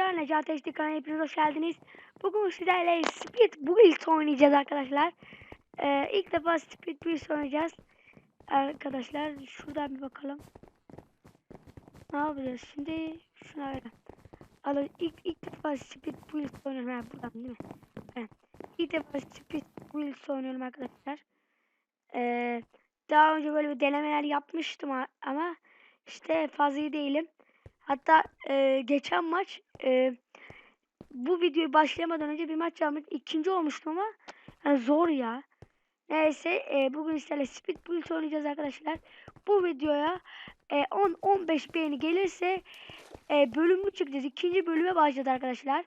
arkadaşlar Necati HD kanalına hepiniz hoş geldiniz. Bugün sizlerle Speed Build oynayacağız arkadaşlar. Ee, ilk defa Speed Build oynayacağız. Arkadaşlar şuradan bir bakalım. Ne yapacağız şimdi? Şuna. Alın ilk, ilk defa Speed Build oynuyorum. Ha buradan değil mi? Evet. İlk defa Speed Build oynuyorum arkadaşlar. Ee, daha önce böyle bir denemeler yapmıştım ama işte fazla iyi değilim. Hatta e, geçen maç e, bu videoyu başlamadan önce bir maç yapmış. ikinci olmuştum ama yani zor ya. Neyse e, bugün sizlerle Speed Build oynayacağız arkadaşlar. Bu videoya e, 10-15 beğeni gelirse e, bölümü çıkacağız. İkinci bölüme başladı arkadaşlar.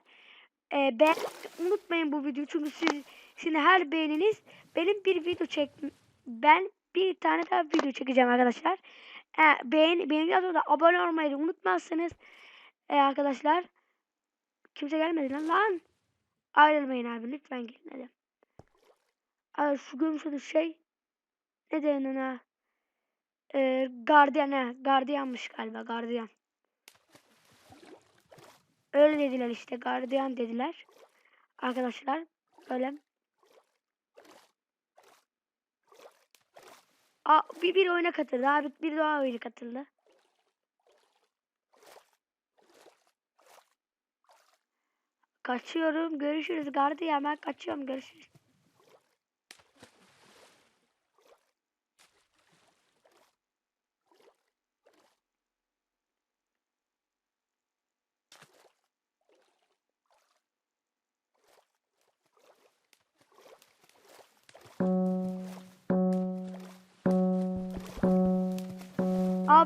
E, beğen unutmayın bu videoyu çünkü siz sizin her beğeniniz benim bir video çek ben bir tane daha video çekeceğim arkadaşlar. E, beğen beğendikten sonra abone olmayı da unutmazsınız. E, arkadaşlar kimse gelmedi lan lan. Ayrılmayın abi lütfen gelin hadi. Abi şu görmüş şey ne denir ona? E, gardiyan he. Gardiyanmış galiba gardiyan. Öyle dediler işte gardiyan dediler. Arkadaşlar böyle. Aa, bir, bir oyuna katıldı abi bir daha oyuna katıldı. Kaçıyorum. Görüşürüz gardiyan ben kaçıyorum. Görüşürüz.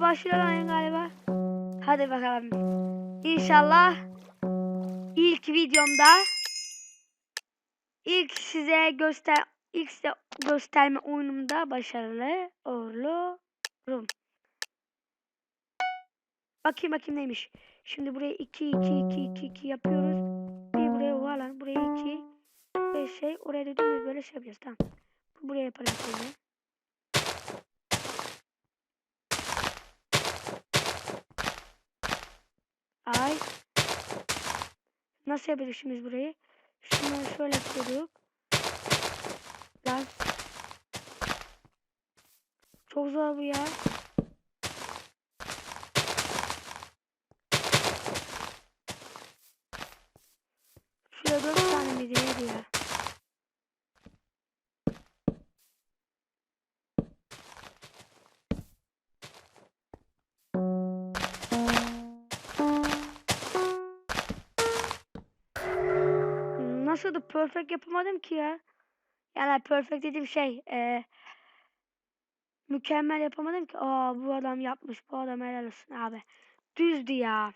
Başlıyor galiba. Hadi bakalım. İnşallah ilk videomda ilk size göster ilk size gösterme oyunumda başarılı olurum. Bakayım bakayım neymiş. Şimdi buraya 2 2 2 2 2 yapıyoruz. Bir buraya oha buraya 2 5 şey oraya da böyle şey yapacağız tamam. Buraya yaparım şimdi. Ay. Nasıl biz burayı? Şunu şöyle yapıyorduk. Lan. Çok zor bu ya. Nasıl da perfect yapamadım ki ya. Yani perfect dediğim şey e, mükemmel yapamadım ki. Aa bu adam yapmış. Bu adam helal olsun abi. Düzdü ya.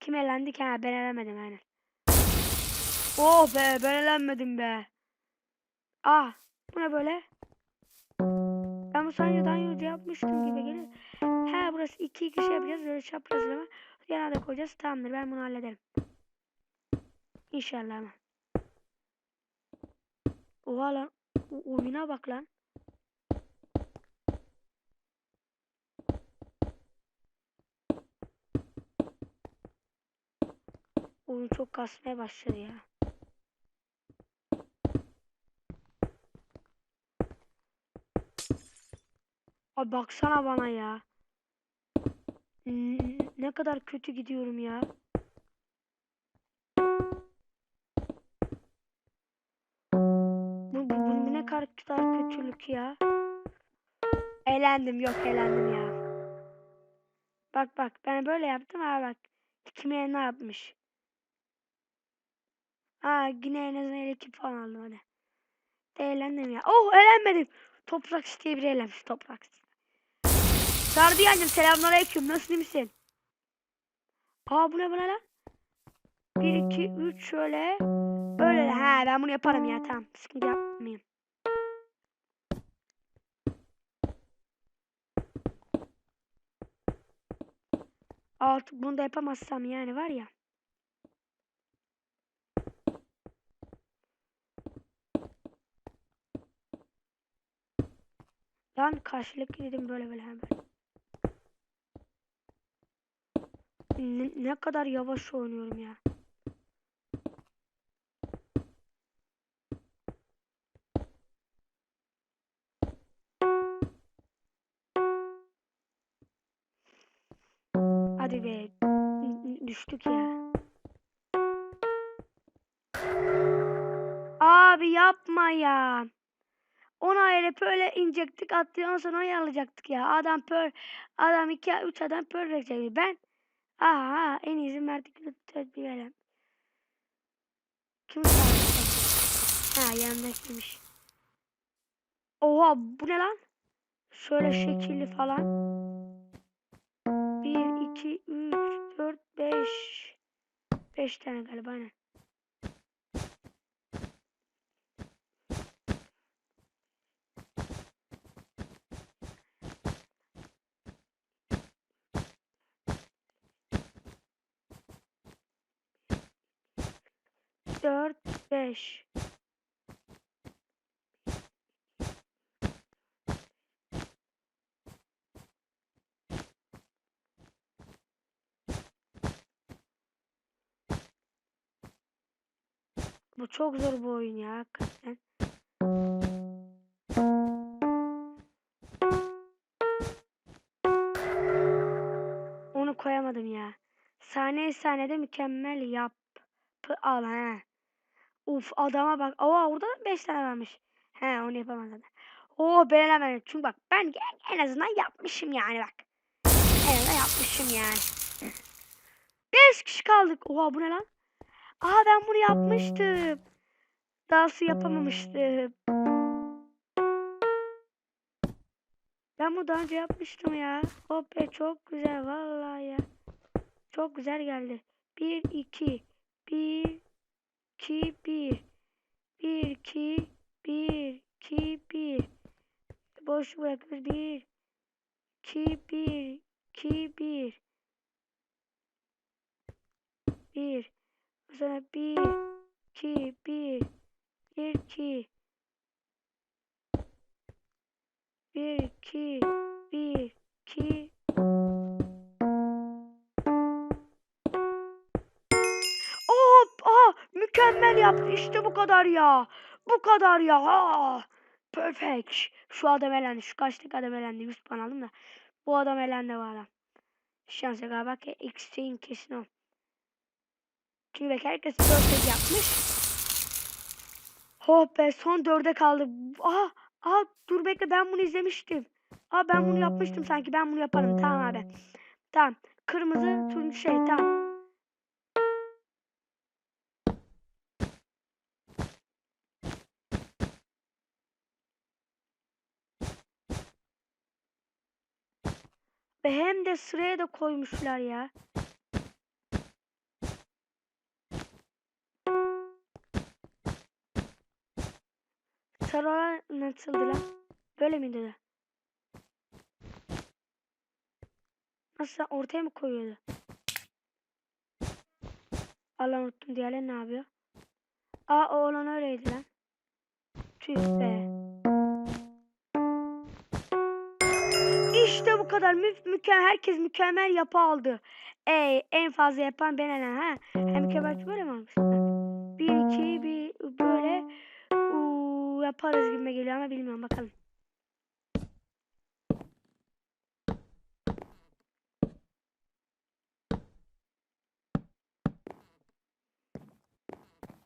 Kim elendi ki? Ha, ben elemedim aynen. Oh be ben elenmedim be. Ah bu ne böyle? Ben bu saniye daha önce yapmıştım gibi gelir. He burası iki iki şey yapacağız. Böyle çaprazlama. Yana da koyacağız. Tamamdır ben bunu hallederim. İnşallah ama. Oha lan. Oyuna bak lan. Oyun çok kasmaya başladı ya. Abi baksana bana ya. Ne kadar kötü gidiyorum ya. Kadar kötülük ya. Eğlendim yok eğlendim ya. Bak bak ben böyle yaptım ha bak. Kime ne yapmış. Ha yine en azından 52 puan aldım hadi. Eğlendim ya. Oh eğlenmedim. Toprak diye biri eğlenmiş toprak. Gardiyancım selamünaleyküm. Nasılsın misin? Aa bu ne bu ne lan? 1 2 3 şöyle. Böyle ha ben bunu yaparım ya tamam. Sıkıntı yapmayayım. Artık bunu da yapamazsam yani var ya. Lan karşılıklı dedim böyle böyle hemen. Ne, ne kadar yavaş oynuyorum ya. Hadi be. Düştük ya. Abi yapma ya. Ona öyle böyle inecektik attıktan sonra onu alacaktık ya. Adam pör adam iki üç adam pör verecekti. Ben aha en iyisi Mert'e tedbirelim. Kim çağırdı? Ha yanındakiymiş. Oha bu ne lan? Şöyle şekilli falan. 1, 2, 3, 4, 5. 5 tane galiba ne? Dört, beş. Çok zor bu oyun ya hakikaten. Onu koyamadım ya. Saniye saniyede mükemmel yap. Al he. Uf adama bak. Aa orada da 5 tane varmış. He onu yapamaz zaten. Oo ben elemedim. Çünkü bak ben en, en azından yapmışım yani bak. En azından yapmışım yani. 5 kişi kaldık. Oha bu ne lan? Aa ben bunu yapmıştım. Dansı yapamamıştım. Ben bunu daha önce yapmıştım ya. Hop be çok güzel vallahi ya. Çok güzel geldi. 1 2 1 2 1 1 2 1 2 1 Boş bırakıyoruz. 1 2 1 2 1 1 Sonra 1 2 1 1 2 1 2 1 2 Hop! Aa, mükemmel yaptı. İşte bu kadar ya. Bu kadar ya. Aa, perfect. Şu adam elendi. Şu kaçlık adam elendi. 100 puan aldım da. Bu adam elendi valla. Şansa galiba ki X'in kesin o. Çünkü belki herkes 4 yapmış. Hop be son 4'e kaldı. Aa, aa dur bekle ben bunu izlemiştim. Aa ben bunu yapmıştım sanki. Ben bunu yaparım. Tamam abi. Tamam. Kırmızı turuncu şey tamam. Ve hem de sıraya da koymuşlar ya. Sarılar nasıldı? Böyle miydi de? Nasıl ortaya mı koyuyordu? Allah unuttum diğerleri ne yapıyor? Aa o olan öyleydi lan. Tüh be. İşte bu kadar mü mükemmel herkes mükemmel yapı aldı. Ey en fazla yapan ben ha. Hem mükemmel böyle mi olmuşlar? Bir iki bir böyle yaparız gibi geliyor ama bilmiyorum bakalım.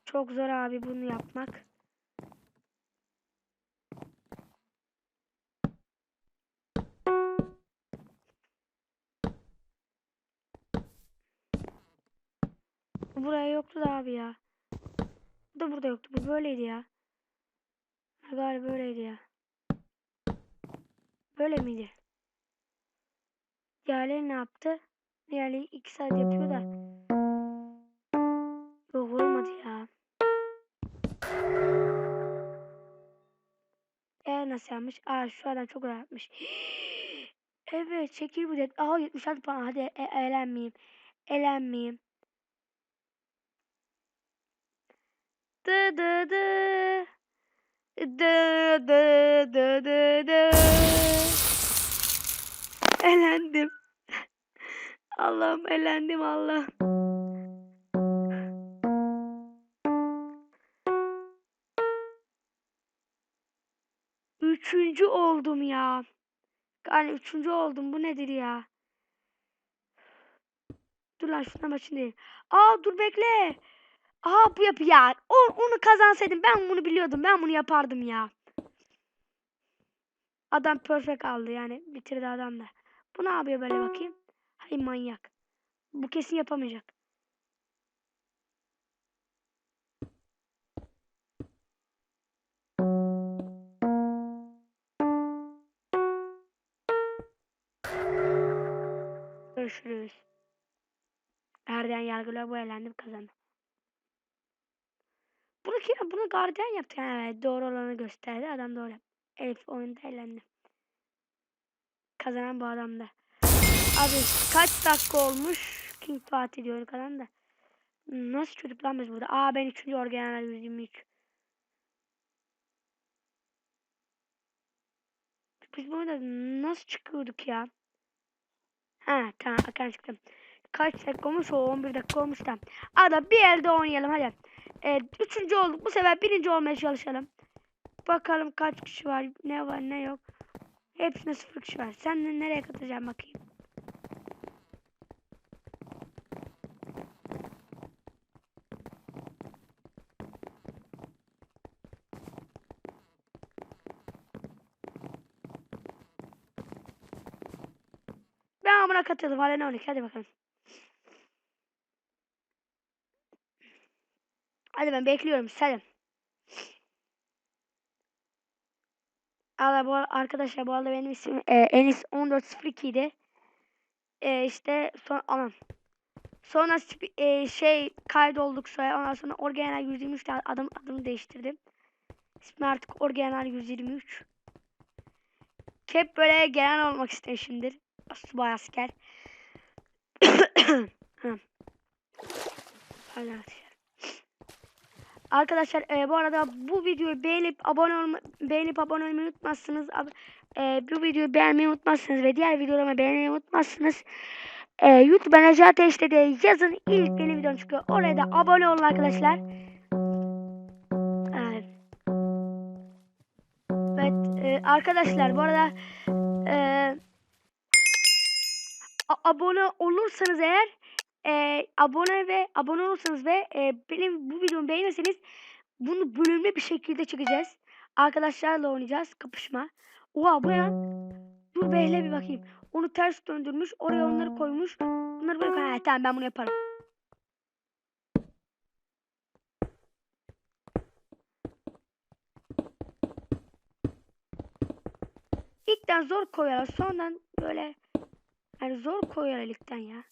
Çok zor abi bunu yapmak. Buraya yoktu da abi ya. Bu da burada yoktu. Bu böyleydi ya. Galiba böyleydi ya. Böyle miydi? Diğerleri ne yaptı? Diğerleri iki saat yapıyor da. Yok olmadı ya. E nasıl yapmış? Aa şu adam çok güzel yapmış. evet çekil bu dedi. Aa 76 puan. Hadi e eğlenmeyeyim. Eğlenmeyeyim. Dı dı dı. Dı dı dı dı dı. Elendim. Allah'ım elendim Allah. Üçüncü oldum ya. Yani üçüncü oldum. Bu nedir ya? Dur lan maçın değil. Aa dur bekle. Aa bu yap ya. Onu kazansaydım ben bunu biliyordum. Ben bunu yapardım ya. Adam perfect aldı yani. Bitirdi adam da. Bu ne yapıyor böyle bakayım? Hay manyak. Bu kesin yapamayacak. Görüşürüz. Gardiyan yargılar bu eğlendim kazandı. Bunu kim? Bunu gardiyan yaptı. Yani evet, doğru olanı gösterdi. Adam doğru. Elif oyunda eğlendi. Kazanan bu adam da. Abi kaç dakika olmuş? King Fatih diyor kalan da. Nasıl çocuk lan biz burada? Aa ben 3. organel 123. Biz burada nasıl çıkıyorduk ya? Ha tamam akan çıktım. Kaç dakika olmuş o 11 dakika olmuş da. Ada bir elde oynayalım hadi. Evet, üçüncü olduk. Bu sefer birinci olmaya çalışalım. Bakalım kaç kişi var, ne var, ne yok. Hepsine sıfır kişi var. Sen nereye katacağım bakayım. Ben buna katıldım. Hadi ne olacak? Hadi bakalım. Hadi ben bekliyorum. Selam. Allah bu ar- arkadaşlar bu arada benim ismim e, Enis 1402 idi. E, işte son aman. Sonra e, şey kaydolduk sonra ondan sonra Orgeneral 123 de adım adımı değiştirdim. İsmi artık Orgeneral 123. Hep böyle gelen olmak istemişimdir. Subay asker. Hı. Arkadaşlar. E, bu arada bu videoyu beğenip abone olma, beğenip abone olmayı unutmazsınız. E, bu videoyu beğenmeyi unutmazsınız ve diğer videolarımı beğenmeyi unutmazsınız. E, YouTube'a Necati işte diye yazın ilk benim videom çıkıyor. Oraya da abone olun arkadaşlar. Evet. Evet e, arkadaşlar bu arada e, abone olursanız eğer e, abone ve abone olursanız ve e, benim bu videomu beğenirseniz bunu bölümlü bir şekilde çekeceğiz. Arkadaşlarla oynayacağız kapışma. Oha bu lan? Dur behle bir bakayım. Onu ters döndürmüş. Oraya onları koymuş. Bunları böyle koy. Ha, tamam ben bunu yaparım. İlkten zor koyarlar. Sonradan böyle yani zor koyarlar ilkten ya.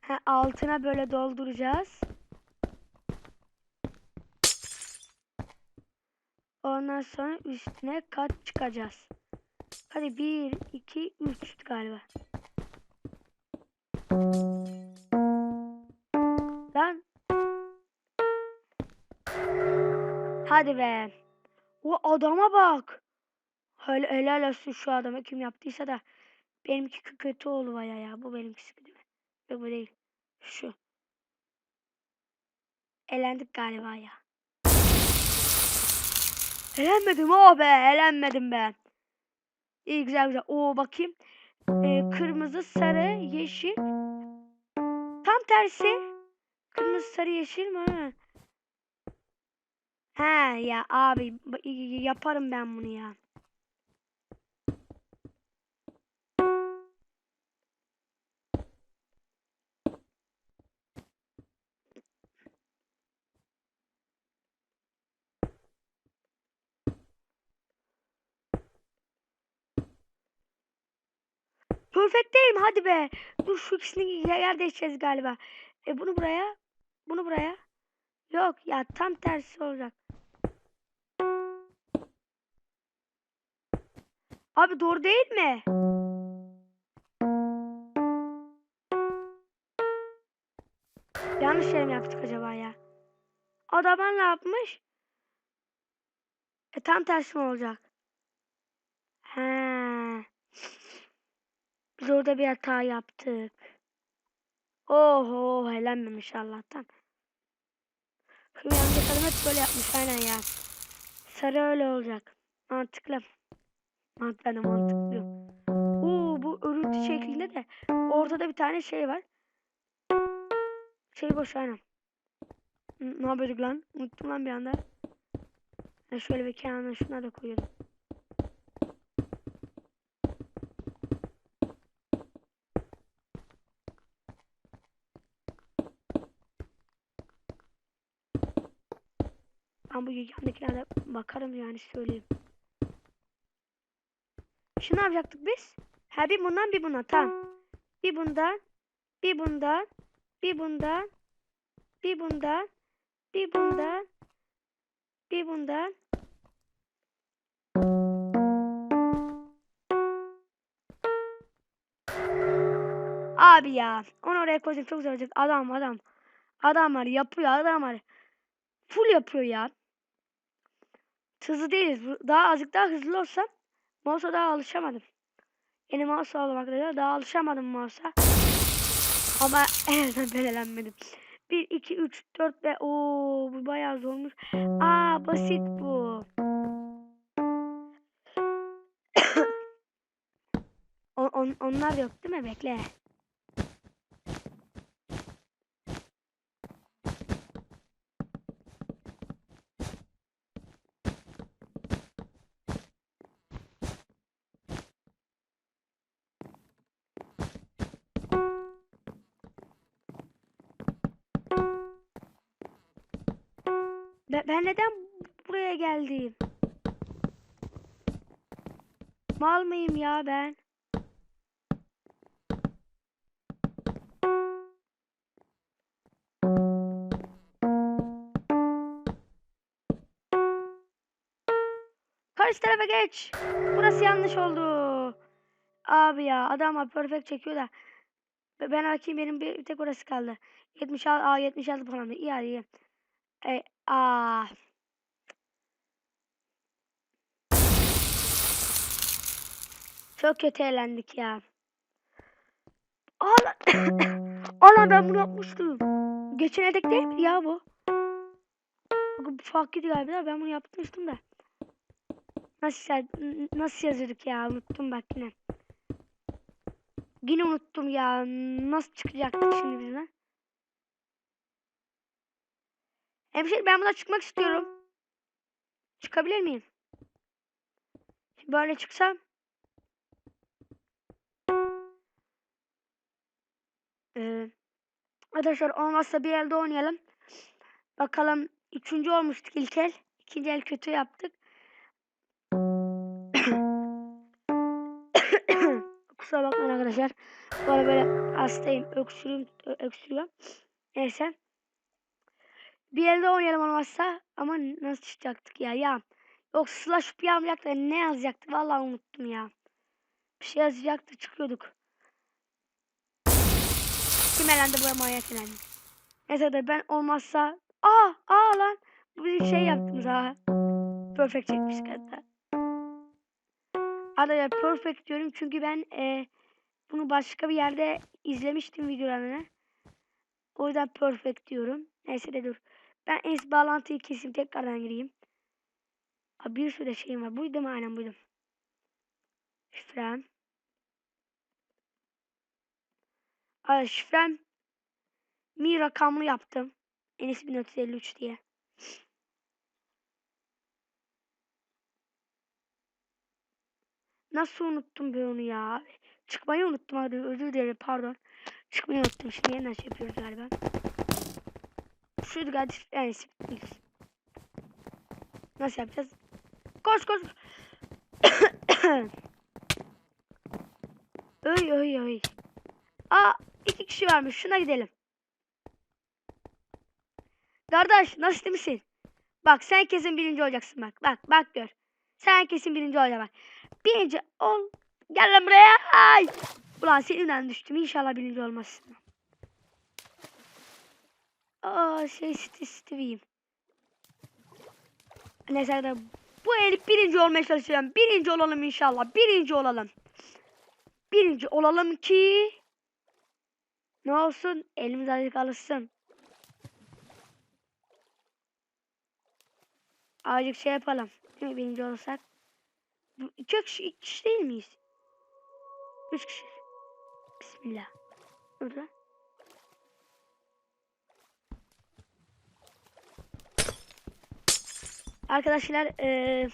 Ha, altına böyle dolduracağız. Ondan sonra üstüne kat çıkacağız. Hadi 1, 2, 3 galiba. Lan. Hadi be. O adama bak. Helal, helal olsun şu adama kim yaptıysa da. Benimki kö- kötü oldu baya ya. Bu benimkisi değil mi? Yok bu değil. Şu. Elendik galiba ya. Elenmedim o be. Elenmedim ben. İyi güzel güzel. Oo bakayım. Ee, kırmızı, sarı, yeşil. Tam tersi. Kırmızı, sarı, yeşil mi? Ha ya abi yaparım ben bunu ya. Perfect değil? Hadi be. Dur şu ikisini ye- yer değişeceğiz galiba. E bunu buraya. Bunu buraya. Yok ya tam tersi olacak. Abi doğru değil mi? Yanlış şey mi yaptık acaba ya? Adamlar ne yapmış? E tam tersi mi olacak? He. Biz orada bir hata yaptık. Oho eğlenmemiş Allah'tan. Şu yanındaki adam hep böyle yapmış aynen ya. Sarı öyle olacak. Mantıklı. Mantıklı mantıklı. Oo bu örüntü şeklinde de ortada bir tane şey var. Şey boş aynen. Ne yapıyorduk lan? Unuttum lan bir anda. Ben şöyle bir kenarına şuna da koyuyordum. Ben bu yandakilerde bakarım yani söyleyeyim. Şunu ne yapacaktık biz? Ha bir bundan bir bundan tamam. Bir bundan, bir bundan, bir bundan, bir bundan, bir bundan, bir bundan. Abi ya. Onu oraya koydum çok güzel olacak. Adam adam. Adam var yapıyor adam var. Full yapıyor ya. Hızlı değiliz. Daha azıcık daha hızlı olsam mouse'a daha alışamadım. Yeni mouse aldım arkadaşlar. Daha alışamadım mouse'a. Ama en azından ben elenmedim. 1, 2, 3, 4 ve ooo bu bayağı zormuş. Aa basit bu. on, on, onlar yok değil mi? Bekle. Ben, ben neden buraya geldim? Mal mıyım ya ben? Karşı tarafa geç. Burası yanlış oldu. Abi ya adamlar perfect çekiyor da. Be- Ben bakayım benim bir tek orası kaldı. 76, aa 76 falan. İyi iyi. E, aa. Çok kötü eğlendik ya. Ana, Ana ben bunu yapmıştım. Geçen edek değil mi ya bu? Farklıydı galiba. Ben bunu yapmıştım da. Nasıl nasıl yazıyorduk ya? Unuttum bak yine. Yine unuttum ya. Nasıl çıkacaktık şimdi bizden? Hemşire ben buna çıkmak istiyorum. Çıkabilir miyim? Böyle çıksam. Ee, arkadaşlar olmazsa bir elde oynayalım. Bakalım üçüncü olmuştuk ilk el. İkinci el kötü yaptık. Kusura bakmayın arkadaşlar. Bu böyle hastayım. Öksürüyorum. Öksürüyorum. Neyse. Bir elde oynayalım olmazsa. Ama nasıl çıkacaktık ya? Ya. Yok slash bir yapacaktık. da Ne yazacaktık? Vallahi unuttum ya. Bir şey yazacaktı çıkıyorduk. Kim elendi bu manyak elendi. Neyse de ben olmazsa. Aa aa lan. Bizim şey yaptığımız ha. Perfect çekmiştik hatta. Arkadaşlar perfect diyorum çünkü ben e, bunu başka bir yerde izlemiştim videolarını. O yüzden perfect diyorum. Neyse de dur. Ben en iyisi bağlantıyı keseyim tekrardan gireyim. Aa, bir sürü de şeyim var. Buydu mu? Aynen buydu. Şifrem. Aa, şifrem mi rakamlı yaptım. En iyisi 1453 diye. Nasıl unuttum ben onu ya? Çıkmayı unuttum hadi özür dilerim pardon. Çıkmayı unuttum şimdi yeniden şey yapıyoruz galiba. Şuydu galiba iyisi. Nasıl yapacağız? Koş koş. öy öy öy. Aa iki kişi varmış şuna gidelim. Kardeş nasıl misin? Bak sen kesin birinci olacaksın bak. Bak bak gör. Sen kesin birinci olacaksın. Birinci ol. Gel lan buraya. Ay. Ulan seninle düştüm. İnşallah birinci olmazsın. Aa şey Steve Steve'yim. Neyse arkadaşlar, bu el birinci olmaya çalışacağım. Birinci olalım inşallah. Birinci olalım. Birinci olalım ki ne olsun elimiz azıcık alışsın. Azıcık şey yapalım. Değil mi birinci olursak? İki kişi, iki kişi değil miyiz? Üç kişi. Bismillah. Burada. Arkadaşlar eee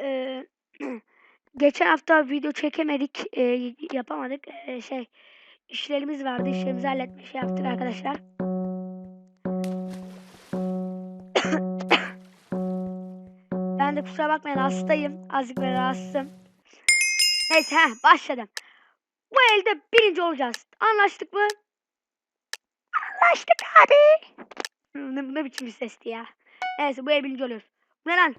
eee, geçen hafta video çekemedik, eee, yapamadık. Eee, şey işlerimiz vardı. İşlerimizi halletme şey yaptık arkadaşlar. Ben de kusura bakmayın hastayım. Azıcık böyle rahatsızım. Neyse heh, başladım. Bu elde birinci olacağız. Anlaştık mı? Anlaştık abi. Ne, ne biçim bir sesti ya. Neyse bu birinci oluyoruz. Bu ne lan?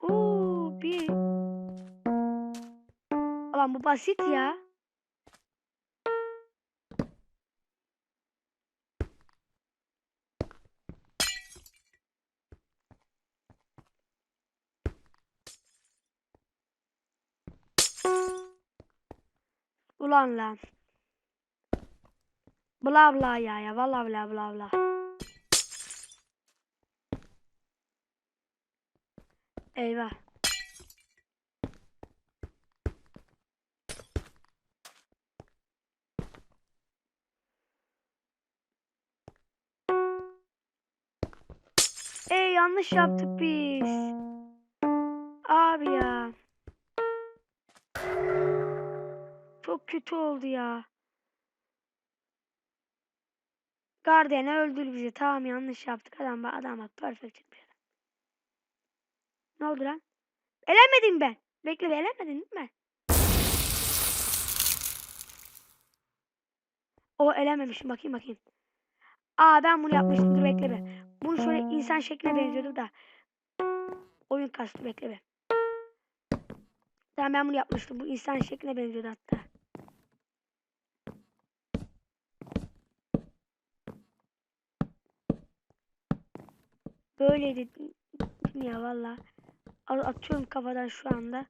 Oo bir. Ulan bu basit ya. Ulan lan. Bla bla ya ya. Vallahi bla bla bla. Eyvah. Ey yanlış yaptık biz. Abi ya. Çok kötü oldu ya. Gardiyan öldür bizi. Tamam yanlış yaptık. Adam bak adam bak perfect çıkmış. Ne oldu lan? Elenmedim ben. Bekle be elenmedin değil mi? O elenmemişim. Bakayım bakayım. Aa ben bunu yapmıştım. Dur bekle be. Bunu şöyle insan şekline benziyordu da. Oyun kastı bekle be. Tamam ben bunu yapmıştım. Bu insan şekline benziyordu hatta. Böyleydi değil mi ya valla. Atıyorum kafadan şu anda.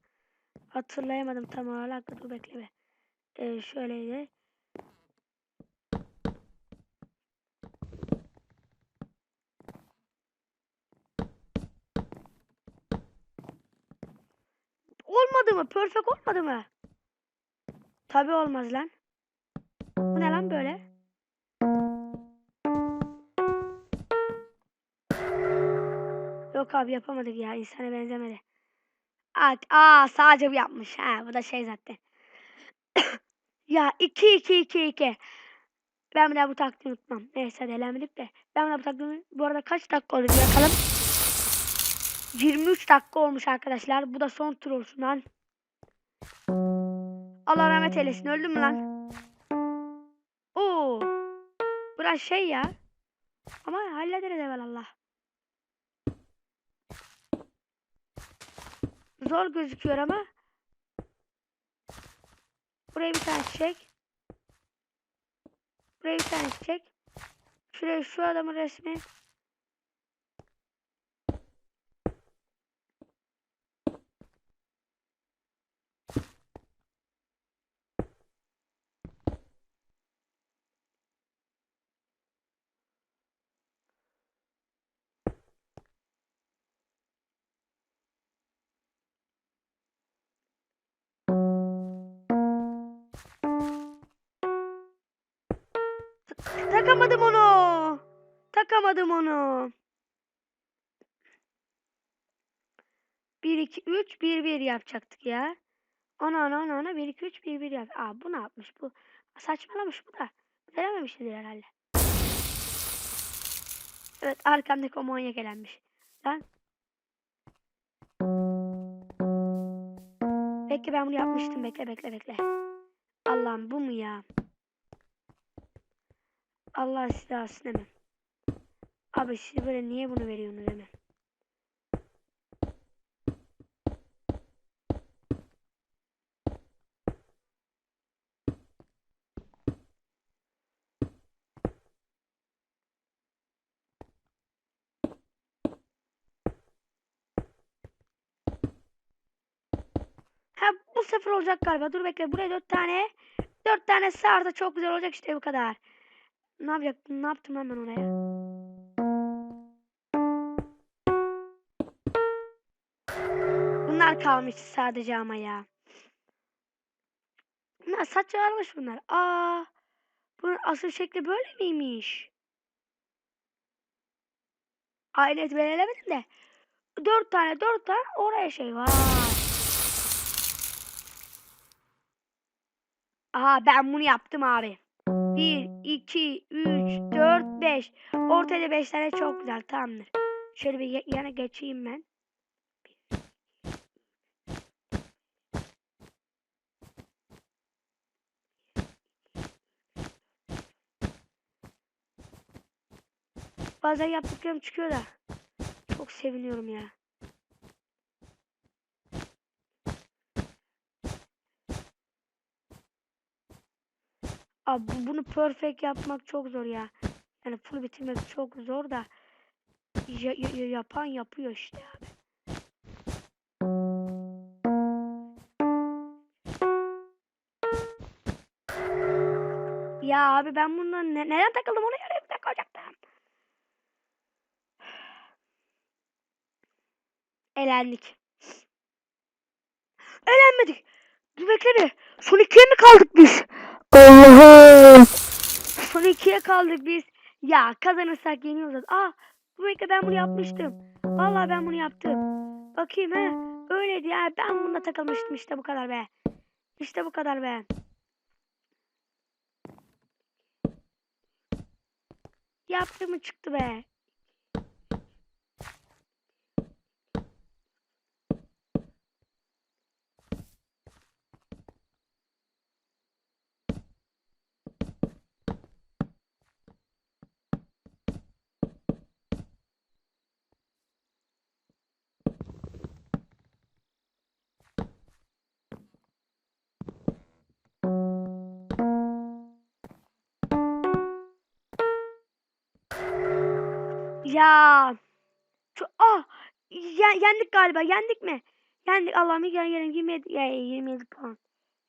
Hatırlayamadım tam olarak. Dur bekle be. Ee, şöyleydi. Olmadı mı? Perfect olmadı mı? Tabi olmaz lan. Bu ne lan böyle? Yok abi yapamadık ya. insana benzemedi. Aa, aa sadece bu yapmış. Ha, bu da şey zaten. ya 2 2 2 2. Ben bir bu taktiği unutmam. Neyse hadi elenmedik de. Ben bir bu taktiği bu arada kaç dakika oldu bakalım. 23 dakika olmuş arkadaşlar. Bu da son tur olsun lan. Allah rahmet eylesin. Öldün mü lan? Oo. Biraz şey ya. Ama hallederiz evvelallah. Zor gözüküyor ama. Buraya bir tane çek. Buraya bir tane çek. Şuraya şu adamın resmi. Takamadım onu. Takamadım onu. 1 2 3 1 1 yapacaktık ya. Ona ona ona ona 1 2 3 1 1 yap. Aa bu ne yapmış bu? Saçmalamış bu da. Denememiştir herhalde. Evet arkamdaki o manyak elenmiş. Lan. Bekle ben bunu yapmıştım. Bekle bekle bekle. Allah'ım bu mu ya? Allah size alsın hemen. Abi siz böyle niye bunu veriyorsunuz hemen? Ha bu sefer olacak galiba. Dur bekle. Buraya dört tane. Dört tane sağırsa çok güzel olacak işte bu kadar. Ne yapacaktım? Ne yaptım ben oraya? Bunlar kalmıştı sadece ama ya. Bunlar saç varmış bunlar. Aa, bunun asıl şekli böyle miymiş? Net belirlemedim de. Dört tane dört tane oraya şey var. Aha ben bunu yaptım abi. 1, 2, 3, 4, 5. Ortada 5 tane çok güzel tamamdır. Şöyle bir ya- yana geçeyim ben. Bazen yaptıklarım çıkıyor da. Çok seviniyorum ya. Abi bu- bunu perfect yapmak çok zor ya. Yani full bitirmek çok zor da ya- ya- ya- yapan yapıyor işte abi. Ya abi ben bundan ne, neden takıldım onu yarım takacaktım. Elendik. Elenmedik. Dur bekle bir. Son ikiye mi kaldık biz? Allah'ım. Son ikiye kaldık biz. Ya kazanırsak yeniyoruz. Aa bu bekle ben bunu yapmıştım. Vallahi ben bunu yaptım. Bakayım he. Öyleydi ya. Ben bununla takılmıştım işte bu kadar be. İşte bu kadar be. Yaptı mı çıktı be. Ya. Şu, ah. ye- yendik galiba. Yendik mi? Yendik. Allah'ım ilk yenelim. 27, ya, 27 puan.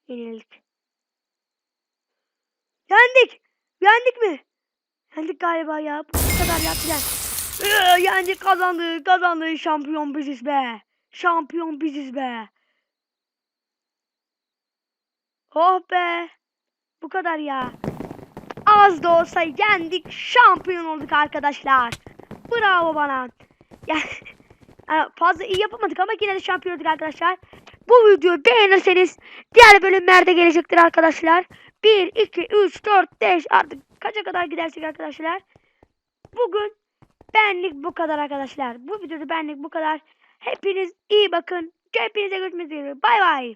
Yenildik. Yendik. Yendik mi? Yendik galiba ya. Bu kadar yaptılar. Ee, yendik kazandık. Kazandık. Şampiyon biziz be. Şampiyon biziz be. Oh be. Bu kadar ya. Az da olsa yendik. Şampiyon olduk arkadaşlar. Bravo bana. Ya, yani fazla iyi yapamadık ama yine de şampiyon olduk arkadaşlar. Bu videoyu beğenirseniz diğer bölümlerde gelecektir arkadaşlar. 1, 2, 3, 4, 5 artık kaça kadar gidersek arkadaşlar. Bugün benlik bu kadar arkadaşlar. Bu videoda benlik bu kadar. Hepiniz iyi bakın. Hepinize görüşmek üzere. Bay bay.